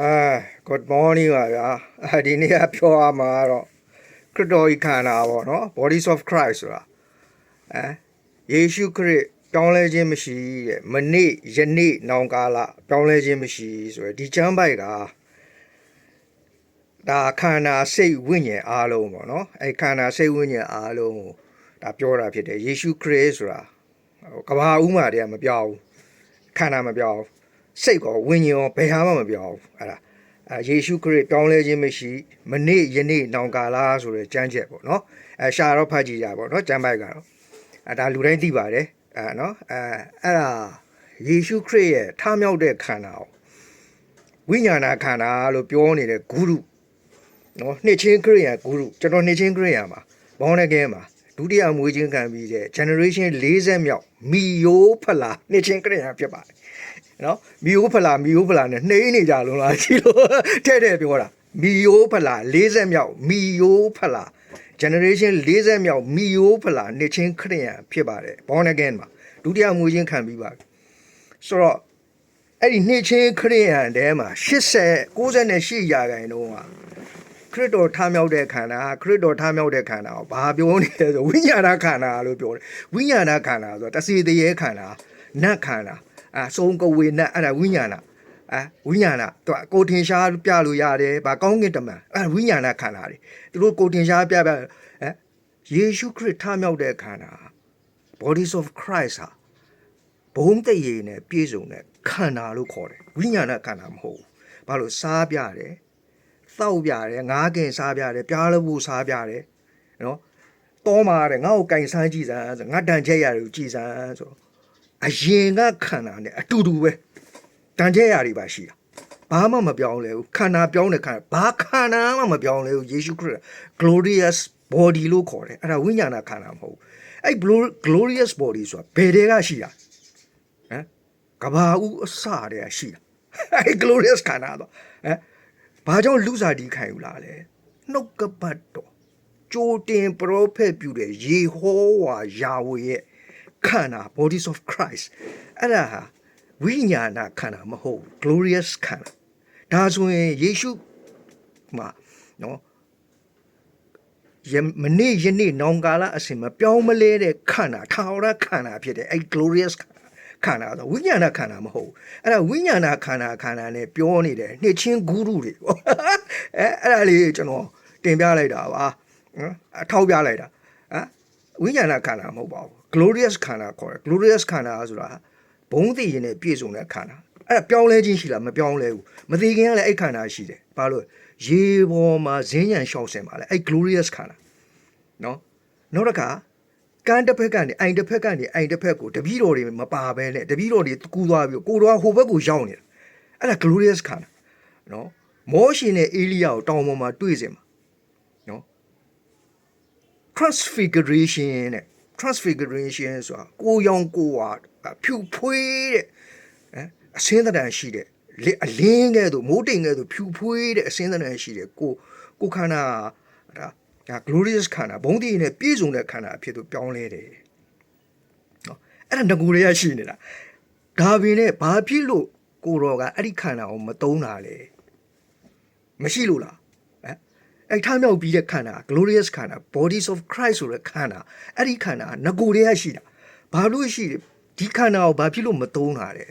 အာ good morning ပါဗျာအဲဒီနေ့ကပြောရမှာတော့ခရစ်တော်ဤခန္ဓာပေါ့နော် bodies of Christ ဆိုတာအဲယေရှုခရစ်ပြောင်းလဲခြင်းမရှိတဲ့မနေ့ယနေ့နောင်ကာလပြောင်းလဲခြင်းမရှိဆိုရယ်ဒီချမ်းပိုက်ကဒါခန္ဓာစိတ်ဝိညာဉ်အားလုံးပေါ့နော်အဲခန္ဓာစိတ်ဝိညာဉ်အားလုံးကိုဒါပြောတာဖြစ်တယ်ယေရှုခရစ်ဆိုတာဟိုကဘာဥမာတည်းကမပြောင်းဘူးခန္ဓာမပြောင်းဘူး စိတ်ကောဝိညာဉ်ရောဘယ်ဟာမှမပြောဘူးအဲ့ဒါအဲယေရှုခရစ်ပြောင်းလဲခြင်းမရှိမနေ့ယနေ့နောင်ကာလဆိုတဲ့ကြမ်းချက်ပေါ့နော်အဲရှာတော့ဖတ်ကြည့်ကြပေါ့နော်ကျမ်းပိုက်ကတော့အဲဒါလူတိုင်းသိပါတယ်အဲနော်အဲအဲ့ဒါယေရှုခရစ်ရဲ့ထမြောက်တဲ့ခန္ဓာကိုဝိညာဏခန္ဓာလို့ပြောနေတဲ့ဂုရုနော်နှစ်ချင်းခရစ်ယာန်ဂုရုကျွန်တော်နှစ်ချင်းခရစ်ယာန်ပါဘောင်းနေကဲမှာဒုတိယမွေးချင်းခံပြီးတဲ့ generation 40မြောက်မီယိုဖလာနှစ်ချင်းခရစ်ယာန်ဖြစ်ပါတယ် နော်မီယိုဖလာမီယိုဖလာနဲ့နှိမ့်နေကြလုံးလားရှိလို့တဲ့တဲ့ပြောတာမီယိုဖလာ40မြောက်မီယိုဖလာ generation 40မြောက်မီယိုဖလာနှစ်ချင်းခရစ်ယာန်ဖြစ်ပါတယ် born again မှာဒုတိယမွေးချင်းခံပြီးပါပြီဆိုတော့အဲ့ဒီနှစ်ချင်းခရစ်ယာန်တဲမှာ80 98ရာခိုင်နှုန်းကခရစ်တော်ထားမြောက်တဲ့ခန္ဓာခရစ်တော်ထားမြောက်တဲ့ခန္ဓာကိုဘာပြောနေလဲဆိုဝိညာဏခန္ဓာလို့ပြောတယ်ဝိညာဏခန္ဓာဆိုတော့တစီတရေခန္ဓာနတ်ခန္ဓာ အဲဆုံးကဝေနတ်အဲ့ဒါဝိညာဏအဲဝိညာဏသူကကိုထင်ရှားပြလို့ရတယ်ဗာကောင်းကင်တမန်အဲဝိညာဏခန္ဓာတွေသူတို့ကိုထင်ရှားပြပြအဲယေရှုခရစ်ထားမြောက်တဲ့ခန္ဓာ bodies of Christ ဟာဘုံတရေနဲ့ပြည့်စုံတဲ့ခန္ဓာလို့ခေါ်တယ်ဝိညာဏခန္ဓာမဟုတ်ဘူးဘာလို့စားပြတယ်တောက်ပြတယ်ငားကင်စားပြတယ်ပြားလို့ဘူးစားပြတယ်နော်တောမှာတဲ့ငါ့ကိုကင်ဆန်းကြည့်စမ်းဆိုငါတန်ချက်ရတယ်ကိုကြည့်စမ်းဆို အရင်ကခန္ဓာနဲ့အတူတူပဲတန်ချက်ရတွေပါရှိတာဘာမှမပြောင်းလဲဘူးခန္ဓာပြောင်းတဲ့ခန္ဓာဘာခန္ဓာမှမပြောင်းလဲဘူးယေရှုခရစ် glorious body လို့ခေါ်တယ်အဲ့ဒါဝိညာဏခန္ဓာမဟုတ်ဘူးအဲ့ glorious body ဆိုတာဘယ်တွေကရှိတာဟမ်ကဘာဦးအစတည်းကရှိတာအဲ့ glorious ခန္ဓာတော့ဟမ်ဘာကြောင့်လူစားတီးခံယူလာလဲနှုတ်ကပတ်တော်ကြိုတင်ပရောဖက်ပြုတဲ့ယေဟောဝါယာဝေရဲ့ ခန္ဓာ bodies of Christ အဲ့ဒါဟာဝိညာဏခန္ဓာမဟုတ်ဘူး glorious ခန္ဓာဒါဆိုရင်ယေရှုမှာနော်ယမနေ့ယနေ့နောင်ကာလအစဉ်မပြောင်းမလဲတဲ့ခန္ဓာထာဝရခန္ဓာဖြစ်တဲ့အဲ့ glorious ခန္ဓာဆိုဝိညာဏခန္ဓာမဟုတ်ဘူးအဲ့ဒါဝိညာဏခန္ဓာခန္ဓာနဲ့ပြောနေတယ်နှစ်ချင်းဂုရုတွေပေါ့အဲအဲ့ဒါလေးကျွန်တော်တင်ပြလိုက်တာပါနော်အထောက်ပြလိုက်တာဟမ်ဝိညာဏခန္ဓာမဟုတ်ပါဘူး glorious ခန္ဓာခေါ်တယ် glorious ခန္ဓာဆိုတာဘုံသိရင်နဲ့ပြည့်စုံတဲ့ခန္ဓာအဲ့ဒါပြောင်းလဲခြင်းရှိလားမပြောင်းလဲဘူးမသိခင်ကလည်းအဲ့ခန္ဓာရှိတယ်ဘာလို့ရေပေါ်မှာဇင်းညံလျှောက်စင်ပါလေအဲ့ glorious ခန္ဓာနော်နောက်တစ်ခါကန်တစ်ဖက်ကနေအိမ်တစ်ဖက်ကနေအိမ်တစ်ဖက်ကိုတပည့်တော်တွေမပါဘဲနဲ့တပည့်တော်တွေကူသွားပြီးကိုတော်ကဟိုဘက်ကိုရောက်နေတာအဲ့ဒါ glorious ခါနာနော်မောရှင်နဲ့အေလိယကိုတောင်ပေါ်မှာတွေ့စင်မှာနော် transfiguration နဲ့ transfiguration ဆိုတာကိုရောင်ကိုဝါဖြူဖွေးတဲ့အဲအစင်းသဏ္ဍာန်ရှိတဲ့လေအလင်းကဲ့သို့မိုးတိမ်ကဲ့သို့ဖြူဖွေးတဲ့အစင်းသဏ္ဍာန်ရှိတဲ့ကိုကိုခန္ဓာဒါဒါ glorious ခန္ဓာဘုံတည်နဲ့ပြည့်စုံတဲ့ခန္ဓာအဖြစ်သို့ပြောင်းလဲတယ်နော်အဲ့ဒါငကိုတွေကရှိနေတာဒါပင်နဲ့ဘာဖြစ်လို့ကိုတော်ကအဲ့ဒီခန္ဓာကိုမသုံးတာလဲမရှိလို့လားဟမ် အဲ့ထားမြောက်ပြီးတဲ့ခန္ဓာ glorious ခန္ဓာ bodies of Christ ဆိုတဲ့ခန္ဓာအဲ့ဒီခန္ဓာကငကိုတွေကရှိတာဘာလို့ရှိတယ်ဒီခန္ဓာကိုဘာဖြစ်လို့မသုံးတာလဲ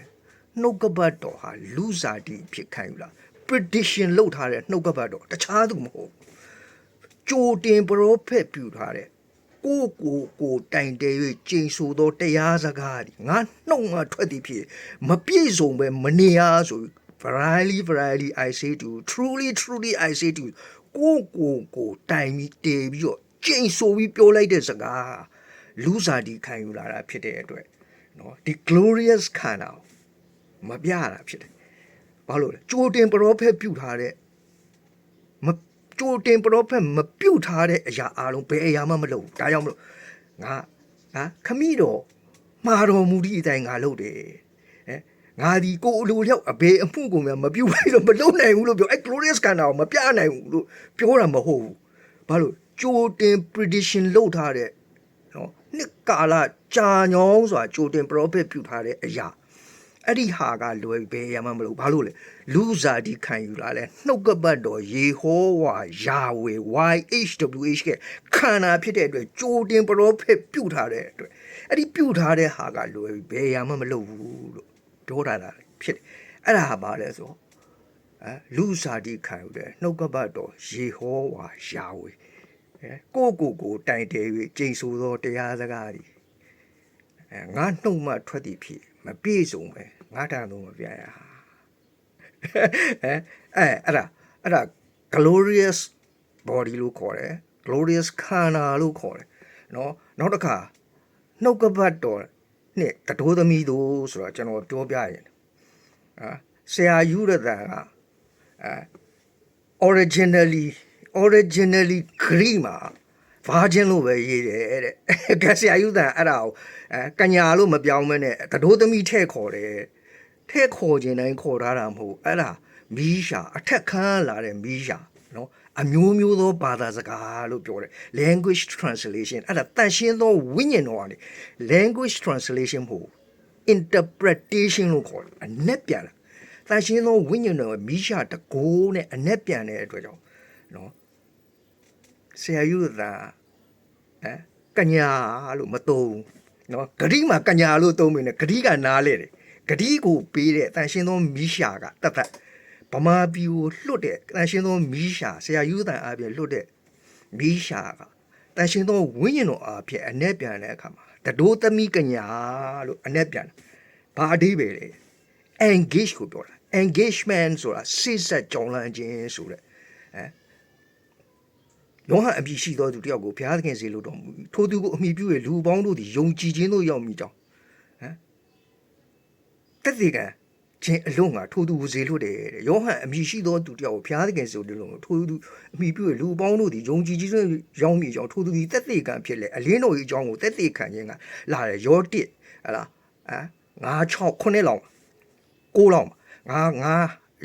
နှုတ်ကပတ်တော်ဟာလူစားတိဖြစ်ခံယူလား prediction လုပ်ထားတဲ့နှုတ်ကပတ်တော်တခြားသူမဟုတ်ဘူးကြိုတင်ပရောဖက်ပြုထားတဲ့ကိုကိုကိုတိုင်တဲ၍ကျိန်ဆိုသောတရားစကားဒီငါနှုတ်ငါထွက်သည်ဖြစ်မပြည့်စုံပဲမနေရဆို verily verily i say to truly truly i say to ကိုကိုကိုတိုင်ပြီးတေပြီးတော့ကျိန်ဆိုပြီးပြောလိုက်တဲ့စကားလူစားဒီခံယူလာတာဖြစ်တဲ့အတွက်နော်ဒီ glorious ခန္ဓာမပြတာဖြစ်တယ်ဘာလို့လဲကြိုတင်ပရောဖက်ပြုထားတဲ့မကြိုတင်ပရောဖက်မပြုတ်ထားတဲ့အရာအလုံးဘယ်အရာမှမလုပ်ဒါကြောင့်မလို့ငါဟာခမိတော်မှာတော်မူသည့်အတိုင်းငါလုပ်တယ် ငါဒီကိုအလိုလျောက်အဘေအမှုကိုများမပြုတ်ဘူးလို့မလုပ်နိုင်ဘူးလို့ပြောအဲ glorious ကန္တာကိုမပြနိုင်ဘူးလို့ပြောတာမဟုတ်ဘူးဘာလို့ကြိုတင် prediction လုပ်ထားတဲ့နော်နှစ်ကာလကြာညောင်းစွာကြိုတင် prophet ပြုထားတဲ့အရာအဲ့ဒီဟာကလွယ်ဘယ်ရမှမလို့ဘာလို့လဲလူဇာတိခံယူလာလဲနှုတ်ကပတ်တော်ယေဟောဝါယာဝေ YHWH ကခန္ဓာဖြစ်တဲ့အတွက်ကြိုတင်ပရောဖက်ပြုတ်ထားတဲ့အတွက်အဲ့ဒီပြုတ်ထားတဲ့ဟာကလွယ်ဘယ်ရမှမလို့ဘူးလို့ ပြောတာလားဖြစ်တယ်အဲ့ဒါဟာဘာလဲဆိုတော့အဲလူဇာတိခံယူတဲ့နှုတ်ကပတ်တော်ယေဟောဝါယာဝေအဲကိုကိုကိုတိုင်တယ်၍ကျိန်ဆိုသောတရားစကားတွေအဲငါနှုတ်မှထွက်သည်ဖြစ်မပြည့်စုံပဲငါတန်တော့မပြရအဲအဲအဲ့ဒါအဲ့ဒါ glorious body လို့ခေါ်တယ် glorious ခန္ဓာလို့ခေါ်တယ်နော်နောက်တစ်ခါနှုတ်ကပတ်တော် နဲ့တတိုးသမီးတို့ဆိုတော့ကျွန်တော်ပြောပြရင်အာဆရာယူရတဲ့ကအဲ originally originally Greek မှာ virgin လို့ပဲရေးတယ်တဲ့ကဆရာယူတဲ့အဲ့ဒါကိုအဲကညာလို့မပြောင်းမဲနဲ့တတိုးသမီးထဲ့ခေါ်တယ်ထဲ့ခေါ်ခြင်းတိုင်းခေါ်ထားတာမဟုတ်အဲ့ဒါမီးရှာအထက်ခန်းလာတဲ့မီးရှာ နော်အမျိုးမျိုးသောဘာသာစကားလို့ပြောတယ် language translation အဲ့ဒါတန်ရှင်းသောဝိညာဉ်တော်ကနေ language translation မဟုတ် interpretation လို့ခေါ်တယ်အနက်ပြန်လာတန်ရှင်းသောဝိညာဉ်တော်ရဲ့မီးရှာတကိုးနဲ့အနက်ပြန်တဲ့အတွက်ကြောင့်နော်ဆရာယူသာအဲကညာလို့မသုံးနော်ဂတိမှာကညာလို့သုံးမိနေဂတိကနားလေတယ်ဂတိကိုပေးတဲ့တန်ရှင်းသောမိရှာကတတ်တတ် ဗမာပြည်ကိုလွတ်တဲ့တန်ရှင်းသောမိရှာဆရာယူသာအပြင်လွတ်တဲ့မိရှာကတန်ရှင်းသောဝိညာဉ်တော်အဖြစ်အ내ပြန်တဲ့အခါမှာတတိုးသမီးကညာလို့အ내ပြန်ဘာအဓိပ္ပာယ်လဲ engage ကိုပြောတာ engagement ဆိုတာစိတ်ဆက်ကြောင်းလန့်ခြင်းဆိုတဲ့အဲယောဟန်အပြည့်ရှိသောသူတယောက်ကိုဘုရားသခင်စေလို့တော်မူ၏ထိုသူကိုအမိပြု၍လူပေါင်းတို့သည်ယုံကြည်ခြင်းသို့ရောက်မိကြောင်းဟမ်တက်သေးကံ ခြင်းအလုံးကထိုသူကိုစေလို့တယ်တဲ့ယောဟန်အမိရှိသောသူတယောက်ကိုဘုရားသခင်စေလို့ထိုသူအမိပြု၍လူပေါင်းတို့သည်ယုံကြည်ခြင်းသို့ရောက်မိကြောင်းထိုသူသည်တက်သေးကံဖြစ်လေအလင်းတော်၏အကြောင်းကိုတက်သေးခံခြင်းကလာတယ်ယောတစ်ဟလားဟမ်9 6 9လောက်9လောက်ငါငါ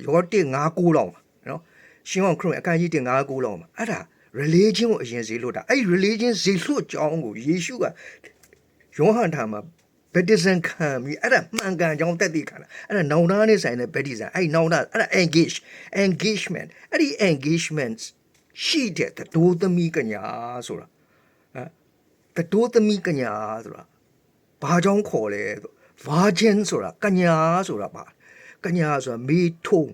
ယောတစ်9 9လောက်နော်ရှင်းအောင်ခရစ်အခန်းကြီးတင်9 9လောက်အဲ့ဒါ religion ကိုအရင်ဈေးလွတ်တာအဲ့ဒီ religion ဈေးလွတ်ကြောင်းကိုယေရှုကယောဟန်ထာမှာ baptism ခံပြီးအဲ့ဒါမှန်ကန်ကြောင်းတက်တည်ခံတာအဲ့ဒါနောင်တနဲ့ဆိုင်တဲ့ baptism အဲ့ဒီနောင်တအဲ့ဒါ engage engagement အဲ့ဒီ engagement ရှိတဲ့တတိုးသမီးကညာဆိုတာဟမ်တတိုးသမီးကညာဆိုတာဘာကြောင့်ခေါ်လဲဆို virgin ဆိုတာကညာဆိုတာပါကညာဆိုတာမေထုံး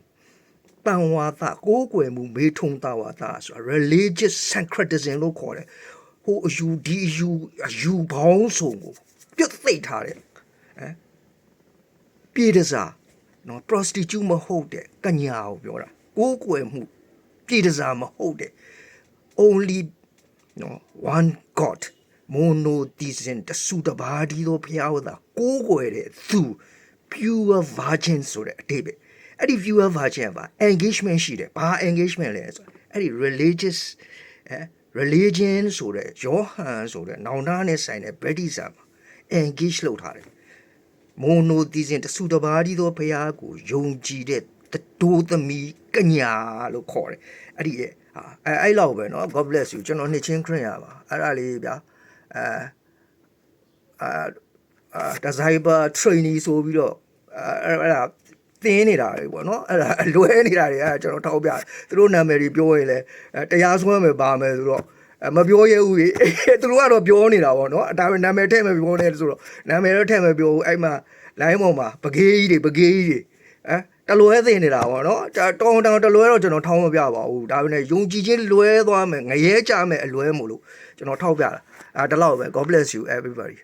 တန်ဝါသကိုးကွယ်မှုမေထုံတဝါသဆိုတာ religious syncretism လို့ခေါ်တယ်ဟိုအယူဒီအယူအယူပေါင်းစုံကို ပြတ်သိပ်ထားတယ်ဟမ်ပြည်တစားနော် prostitute မဟုတ်တဲ့ကညာကိုပြောတာကိုးကွယ်မှုပြည်တစားမဟုတ်တဲ့ only နော် one god monotheism တဆူတပါးဒီလိုဖျားဝတာကိုးကွယ်တဲ့သူ pure virgin ဆိုတဲ့အတိတ်ပဲအဲ့ဒီ pure virgin ပါ engagement ရှိတယ်ဘာ engagement လဲဆိုအဲ့ဒီ religious အဲ religion ဆိုတဲ့ယောဟန်ဆိုတဲ့နောင်တနဲ့ဆိုင်တဲ့ baptism မှာ engage လုပ်ထားတယ် monotheism တဆူတပါးဒီသောဘုရားကိုယုံကြည်တဲ့တတိုးသမီးကညာလို့ခေါ်တယ်အဲ့ဒီရဲ့ဟာအဲအဲ့လောက်ပဲเนาะ God bless you ကျွန်တော်နှစ်ချင်းခရစ်ယာန်ပါအဲ့ဒါလေးဗျာအဲအာအာဒါဇိုင်ဘာ trainee ဆိုပြီးတော့အဲအဲ့ဒါသင်းနေတာတွေပေါ့နော်အဲ့ဒါလွဲနေတာတွေအဲ့ဒါကျွန်တော်ထောက်ပြသူတို့နာမည်တွေပြောရင်လည်းတရားစွဲမယ်ပါမယ်ဆိုတော့အ မပြောရဲဘူးကြီးသူတို့ကတော့ပြောနေတာပေါ့နော်ဒါပေမဲ့နာမည်ထည့်မပြောနဲ့ဆိုတော့နာမည်တော့ထည့်မပြောဘူးအဲ့မှာ line ပေါ်မှာပကေးကြီးတွေပကေးကြီးတွေအဲတလွဲသိနေတာပေါ့နော်တောင်းတောင်းတလွဲတော့ကျွန်တော်ထောင်းမပြပါဘူးဒါပေမဲ့ယုံကြည်ခြင်းလွဲသွားမယ်ငရဲကြမယ်အလွဲမို့လို့ကျွန်တော်ထောက်ပြတာအဲဒါတော့ပဲ God bless you everybody